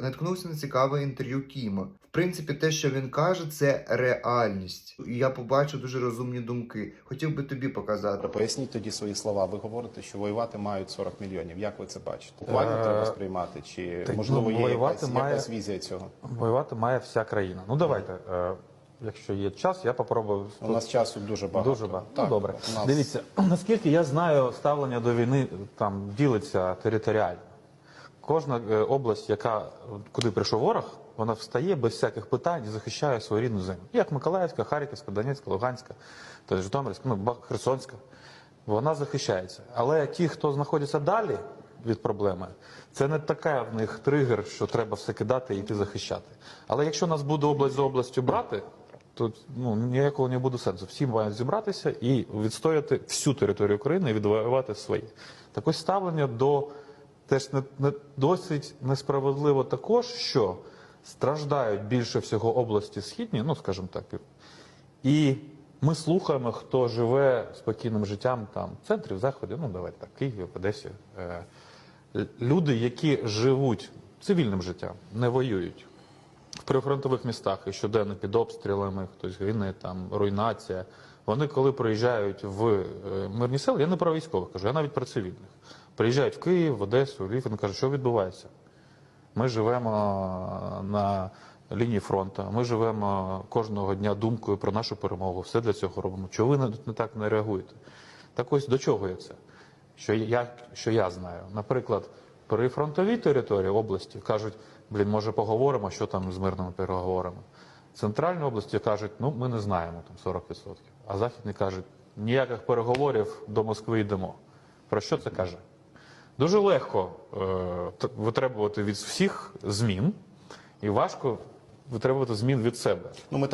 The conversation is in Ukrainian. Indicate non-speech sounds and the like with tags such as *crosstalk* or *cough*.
Наткнувся на цікаве інтерв'ю Кіма. В принципі, те, що він каже, це реальність. І я побачив дуже розумні думки. Хотів би тобі показати. Поясніть тоді свої слова. Ви говорите, що воювати мають 40 мільйонів. Як ви це бачите? Буквально Е, треба сприймати, чи так, можливо ну, є воювати якась, має- якась візія цього? Воювати має вся країна. Ну давайте, е, якщо є час, я попробую. У нас часу дуже багато. Дуже багато. Так, ну добре. у нас- Дивіться, *clears throat* наскільки я знаю, ставлення до війни там ділиться територіально. Кожна е, область, яка куди прийшов ворог, вона встає без всяких питань і захищає свою рідну землю. Як Миколаївська, Харківська, Донецька, Луганська, то Житомирська, ну Херсонська. Вона захищається. Але ті, хто знаходиться далі від проблеми, це не така в них тригер, що треба все кидати і йти захищати. Але якщо нас буде область за областю брати, то ну, ніякого не буде сенсу. Всі мають зібратися і відстояти всю територію України і відвоювати свої. Так ось ставлення до теж не, не досить несправедливо також, що страждають більше всього області східні, ну скажімо так, і ми слухаємо, хто живе спокійним життям там в центрі, в заході, ну давайте так, Києві, Одесі. Е, Люди, які живуть цивільним життям, не воюють в прифронтових містах і щоденно під обстрілами, хтось гине, там руйнація. Вони, коли приїжджають в е, мирні села, я не про військових кажу, я навіть про цивільних. Приїжджають в Київ, в Одесу, в Львів, вони кажуть, що відбувається. Ми живемо на лінії фронту, ми живемо кожного дня думкою про нашу перемогу, все для цього робимо. Чого ви не, так не реагуєте? Так ось до чого є це? Що я, що я знаю. Наприклад, при фронтовій території області кажуть, блін, може поговоримо, що там з мирними переговорами. Центральні області кажуть, ну ми не знаємо там 40%. А західні кажуть, ніяких переговорів до Москви йдемо. Про що це каже? Дуже легко е, витребувати від всіх змін, і важко витребувати змін від себе. Ну ми